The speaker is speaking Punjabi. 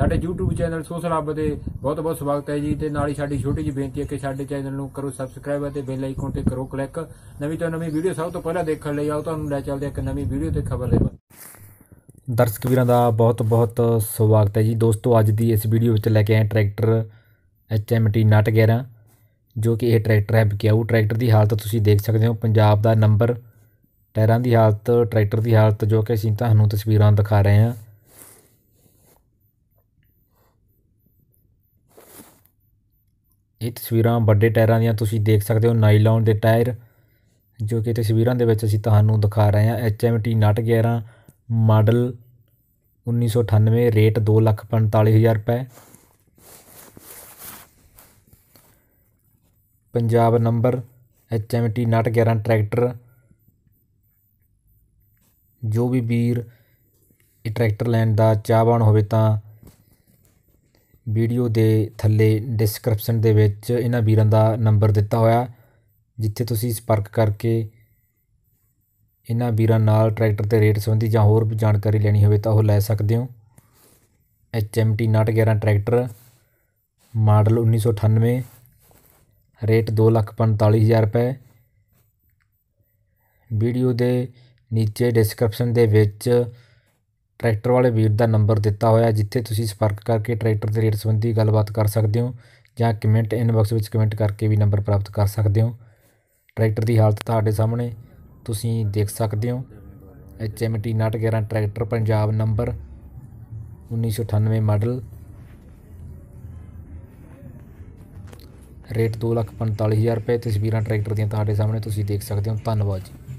ਸਾਡੇ YouTube ਚੈਨਲ ਸੋਸ਼ਲ ਹੱਬ ਦੇ ਬਹੁਤ ਬਹੁਤ ਸਵਾਗਤ ਹੈ ਜੀ ਤੇ ਨਾਲ ਹੀ ਸਾਡੀ ਛੋਟੀ ਜਿਹੀ ਬੇਨਤੀ ਹੈ ਕਿ ਸਾਡੇ ਚੈਨਲ ਨੂੰ ਕਰੋ ਸਬਸਕ੍ਰਾਈਬ ਅਤੇ ਬੈਲ ਆਈਕਨ ਤੇ ਕਰੋ ਕਲਿੱਕ ਨਵੀਂ ਤੋਂ ਨਵੀਂ ਵੀਡੀਓ ਸਭ ਤੋਂ ਪਹਿਲਾਂ ਦੇਖਣ ਲਈ ਆਓ, ਤੁਹਾਨੂੰ ਲੈ ਚੱਲਦੇ ਹਾਂ ਇੱਕ ਨਵੀਂ ਵੀਡੀਓ ਤੇ ਖਬਰ ਦੇ ਦਰਸ਼ਕ ਵੀਰਾਂ ਦਾ ਬਹੁਤ ਬਹੁਤ ਸਵਾਗਤ ਹੈ ਜੀ। ਦੋਸਤੋ, ਅੱਜ ਦੀ ਇਸ ਵੀਡੀਓ ਵਿੱਚ ਲੈ ਕੇ ਆਏ ਟਰੈਕਟਰ HMT 911 ਜੋ ਕਿ ਇਹ ਟਰੈਕਟਰ ਹੈ ਬਕਿਆਊ ਟਰੈਕਟਰ ਦੀ ਹਾਲਤ ਤੁਸੀਂ ਦੇਖ ਸਕਦੇ ਹੋ। ਪੰਜਾਬ ਦਾ ਨੰਬਰ ਟਾਇਰਾਂ ਦੀ ਹਾਲਤ ਟਰੈਕਟਰ ਦੀ ਹਾਲਤ ਜੋ ਕਿ ਅਸੀਂ ਤੁਹਾਨੂੰ ਤਸਵੀਰਾਂ ਦਿਖਾ ਰਹੇ ਹਾਂ। ਇਹ ਤਸਵੀਰਾਂ ਵੱਡੇ ਟਾਇਰਾਂ ਦੀਆਂ ਤੁਸੀਂ ਦੇਖ ਸਕਦੇ ਹੋ, ਨਾਈਲੌਨ ਦੇ ਟਾਇਰ, ਜੋ ਕਿ ਤਸਵੀਰਾਂ ਦੇ ਵਿੱਚ ਅਸੀਂ ਤੁਹਾਨੂੰ ਦਿਖਾ ਰਹੇ ਹਾਂ। HMT 911 ਮਾਡਲ 1998 ਰੇਟ 245000 ਰੁਪਏ। ਪੰਜਾਬ ਨੰਬਰ HMT 911 ਟਰੈਕਟਰ, ਜੋ ਵੀ ਵੀਰ ਇਹ ਟਰੈਕਟਰ ਲੈਣ ਦਾ ਚਾਹਵਾਨ ਹੋਵੇ ਤਾਂ ਵੀਡੀਓ ਦੇ ਥੱਲੇ ਡਿਸਕ੍ਰਿਪਸ਼ਨ ਦੇ ਵਿੱਚ ਇਹਨਾਂ ਵੀਰਾਂ ਦਾ ਨੰਬਰ ਦਿੱਤਾ ਹੋਇਆ। ਜਿੱਥੇ ਤੁਸੀਂ ਸੰਪਰਕ ਕਰਕੇ ਇਹਨਾਂ ਵੀਰਾਂ ਨਾਲ ਟਰੈਕਟਰ ਦੇ ਰੇਟ ਸੰਬੰਧੀ ਜਾਂ ਹੋਰ ਵੀ ਜਾਣਕਾਰੀ ਲੈਣੀ ਹੋਵੇ ਤਾਂ ਉਹ ਲੈ ਸਕਦੇ ਹੋ। HMT 911 ਟਰੈਕਟਰ ਮਾਡਲ 1998 ਰੇਟ 245000 ਰੁਪਏ। ਵੀਡੀਓ ਦੇ ਨੀਚੇ ਡਿਸਕ੍ਰਿਪਸ਼ਨ ਦੇ ਵਿੱਚ ਟਰੈਕਟਰ ਵਾਲੇ ਵੀਰ ਦਾ ਨੰਬਰ ਦਿੱਤਾ ਹੋਇਆ ਜਿੱਥੇ ਤੁਸੀਂ ਸੰਪਰਕ ਕਰਕੇ ਟਰੈਕਟਰ ਦੇ ਰੇਟ ਸੰਬੰਧੀ ਗੱਲਬਾਤ ਕਰ ਸਕਦੇ ਹੋ ਜਾਂ ਕਮੈਂਟ ਇਨਬਾਕਸ ਵਿੱਚ ਕਮੈਂਟ ਕਰਕੇ ਵੀ ਨੰਬਰ ਪ੍ਰਾਪਤ ਕਰ ਸਕਦੇ ਹੋ। ਟਰੈਕਟਰ ਦੀ ਹਾਲਤ ਤੁਹਾਡੇ ਸਾਹਮਣੇ ਤੁਸੀਂ ਦੇਖ ਸਕਦੇ ਹੋ। HMT 911 tractor Punjab number 1998 model. Rate 245000 ਰੁਪਏ ਤਸਵੀਰਾਂ ਟਰੈਕਟਰ ਦੀਆਂ ਤੁਹਾਡੇ ਸਾਹਮਣੇ ਤੁਸੀਂ ਦੇਖ ਸਕਦੇ ਹੋ। ਧੰਨਵਾਦ ਜੀ।